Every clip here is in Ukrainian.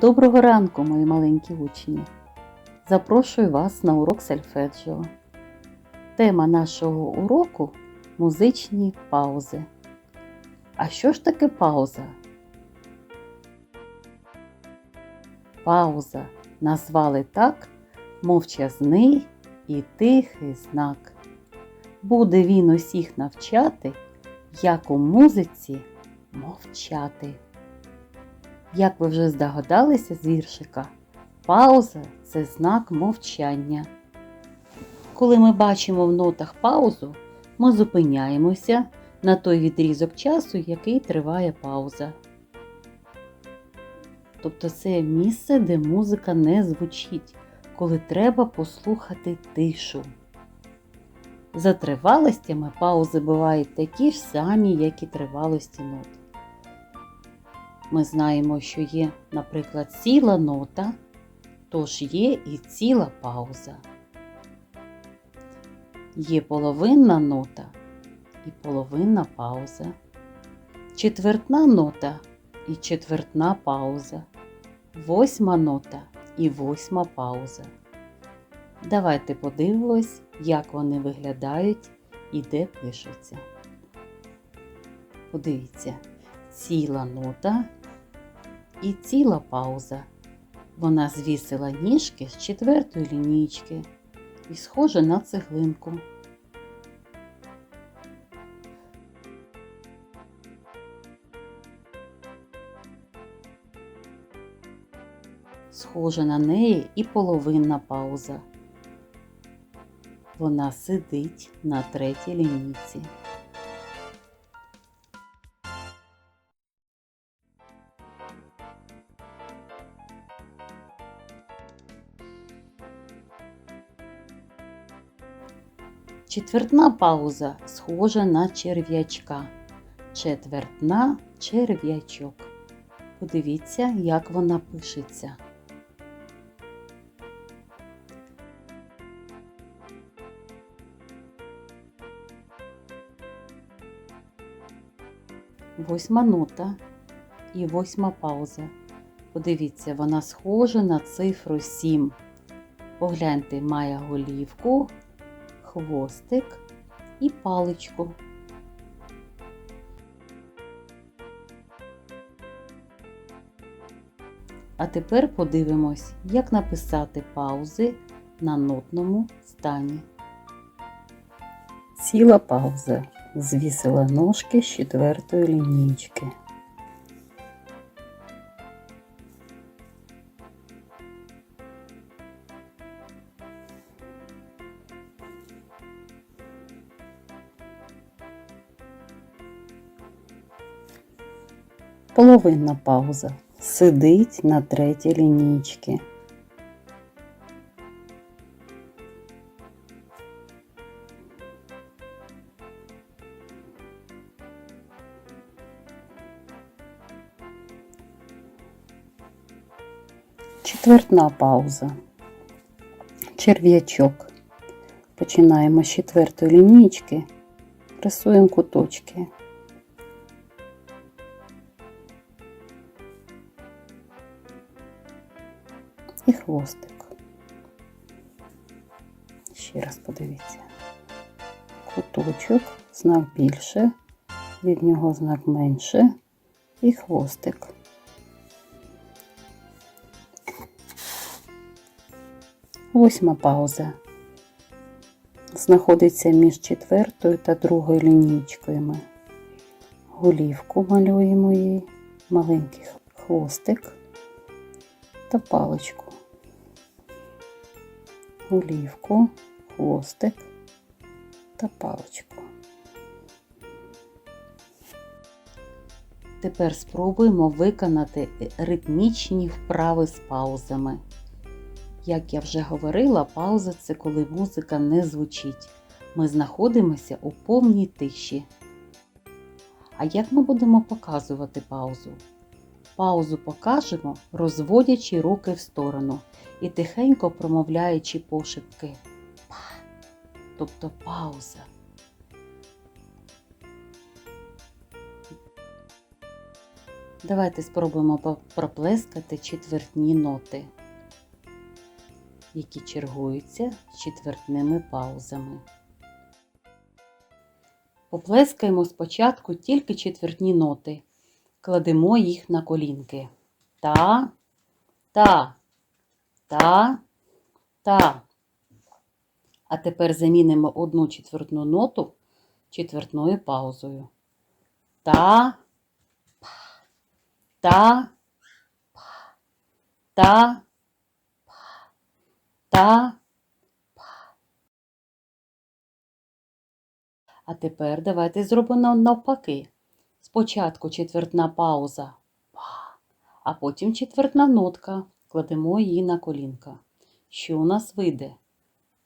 Доброго ранку, мої маленькі учні! Запрошую вас на урок сельфеджіо. Тема нашого уроку музичні паузи. А що ж таке пауза? Пауза назвали так мовчазний і тихий знак. Буде він усіх навчати, як у музиці мовчати. Як ви вже здогадалися з віршика, пауза це знак мовчання. Коли ми бачимо в нотах паузу, ми зупиняємося на той відрізок часу, який триває пауза. Тобто це місце, де музика не звучить, коли треба послухати тишу. За тривалостями паузи бувають такі ж самі, як і тривалості нот. Ми знаємо, що є, наприклад, ціла нота, тож є і ціла пауза. Є половинна нота і половинна пауза, четвертна нота і четвертна пауза, восьма нота і восьма пауза. Давайте подивимось, як вони виглядають і де пишуться. Подивіться, ціла нота і ціла пауза. Вона звісила ніжки з четвертої лінійки і схожа на цеглинку. Схожа на неї і половинна пауза. Вона сидить на третій лінійці. Четвертна пауза схожа на черв'ячка. Четвертна черв'ячок. Подивіться, як вона пишеться. Восьма нота і восьма пауза. Подивіться, вона схожа на цифру 7. Погляньте, має голівку, хвостик і паличку. А тепер подивимось, як написати паузи на нотному стані. Ціла пауза. Звісила ножки з четвертої лінійки. Половинна пауза. Сидить на третій лінійці. Четвертна пауза. Черв'ячок. Починаємо з четвертої лінійки, рисуємо куточки. І хвостик. Ще раз подивіться. Куточок, знак більше, від нього знак менше і хвостик. Восьма пауза. Знаходиться між четвертою та другою лінійкою. Голівку малюємо їй, маленький хвостик та паличку. Голівку, хвостик та паличку. Тепер спробуємо виконати ритмічні вправи з паузами. Як я вже говорила, пауза це коли музика не звучить. Ми знаходимося у повній тиші. А як ми будемо показувати паузу? Паузу покажемо, розводячи руки в сторону і тихенько промовляючи пошепки. Па, тобто пауза. Давайте спробуємо проплескати четвертні ноти, які чергуються четвертними паузами. Поплескаємо спочатку тільки четвертні ноти. Кладемо їх на колінки. Та, та, та, та. А тепер замінимо одну четвертну ноту четвертною паузою. Та, па, та, па, та, па, та, па. А тепер давайте зробимо навпаки. Спочатку четвертна пауза, па, а потім четвертна нотка. Кладемо її на колінка. Що у нас вийде?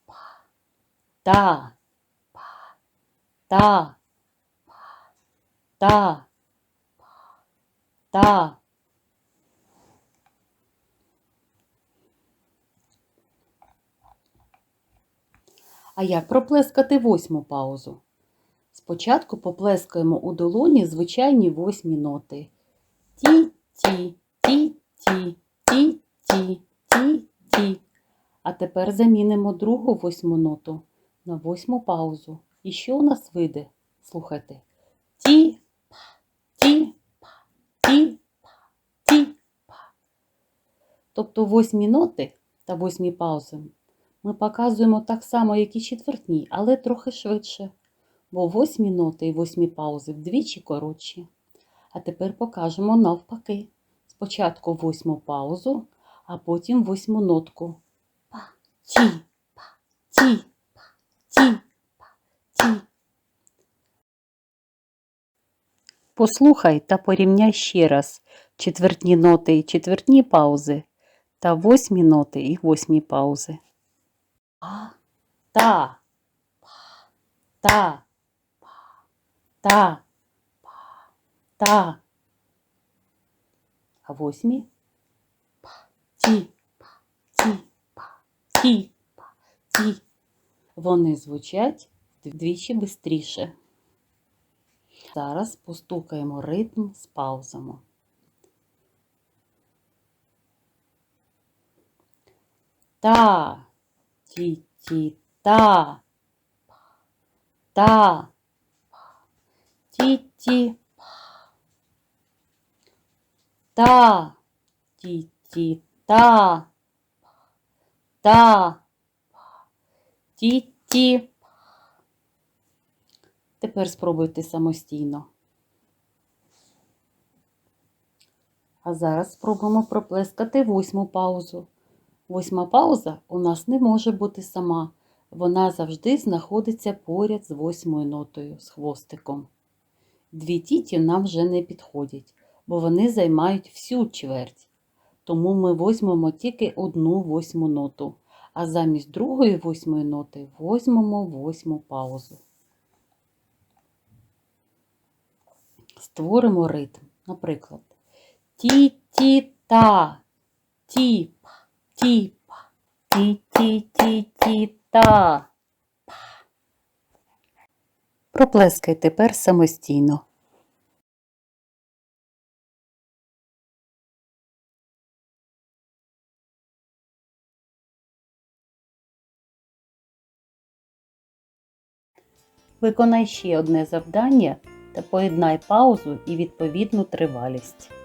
Па, та, па, та, та, та. А як проплескати восьму паузу? Спочатку поплескаємо у долоні звичайні восьмі ноти. Ті-ті, ті-ті, ті-ті, ті-ті. А тепер замінимо другу восьму ноту на восьму паузу. І що у нас вийде? Слухайте. Ті-па, ті-па, ті-па, ті-па. Тобто восьмі ноти та восьмі паузи ми показуємо так само, як і четвертні, але трохи швидше бо восьмі ноти і восьмі паузи вдвічі коротші. А тепер покажемо навпаки. Спочатку восьму паузу, а потім восьму нотку. Па, ті, па, ті, па, ті, па, ті. Послухай та порівняй ще раз четвертні ноти і четвертні паузи та восьмі ноти і восьмі паузи. А, та, па, та та, па, та. А восьмі? Па, ті, па, ті, па, ті, па, ті. Вони звучать вдвічі швидше. Зараз постукаємо ритм з паузами. Та, ті, ті, та, та. Ті-ті. Та. Ті-ті. Та. Та. Ті-ті. Тепер спробуйте самостійно. А зараз спробуємо проплескати восьму паузу. Восьма пауза у нас не може бути сама. Вона завжди знаходиться поряд з восьмою нотою з хвостиком. Дві тіті нам вже не підходять, бо вони займають всю чверть. Тому ми возьмемо тільки одну восьму ноту, а замість другої восьмої ноти возьмемо восьму паузу. Створимо ритм. Наприклад, ті-ті-та, тіп, тіпа, ті-ті-ті-ті-та. Проплескай тепер самостійно. Виконай ще одне завдання та поєднай паузу і відповідну тривалість.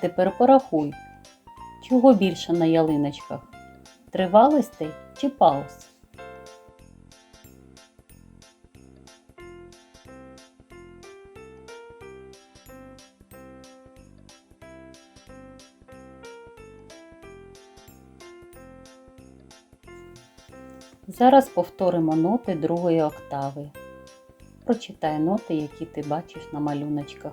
Тепер порахуй, чого більше на ялиночках? Тривалостей чи пауз? Зараз повторимо ноти другої октави. Прочитай ноти, які ти бачиш на малюночках.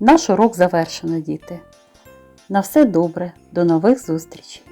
Наш урок завершено, діти. На все добре, до нових зустрічей!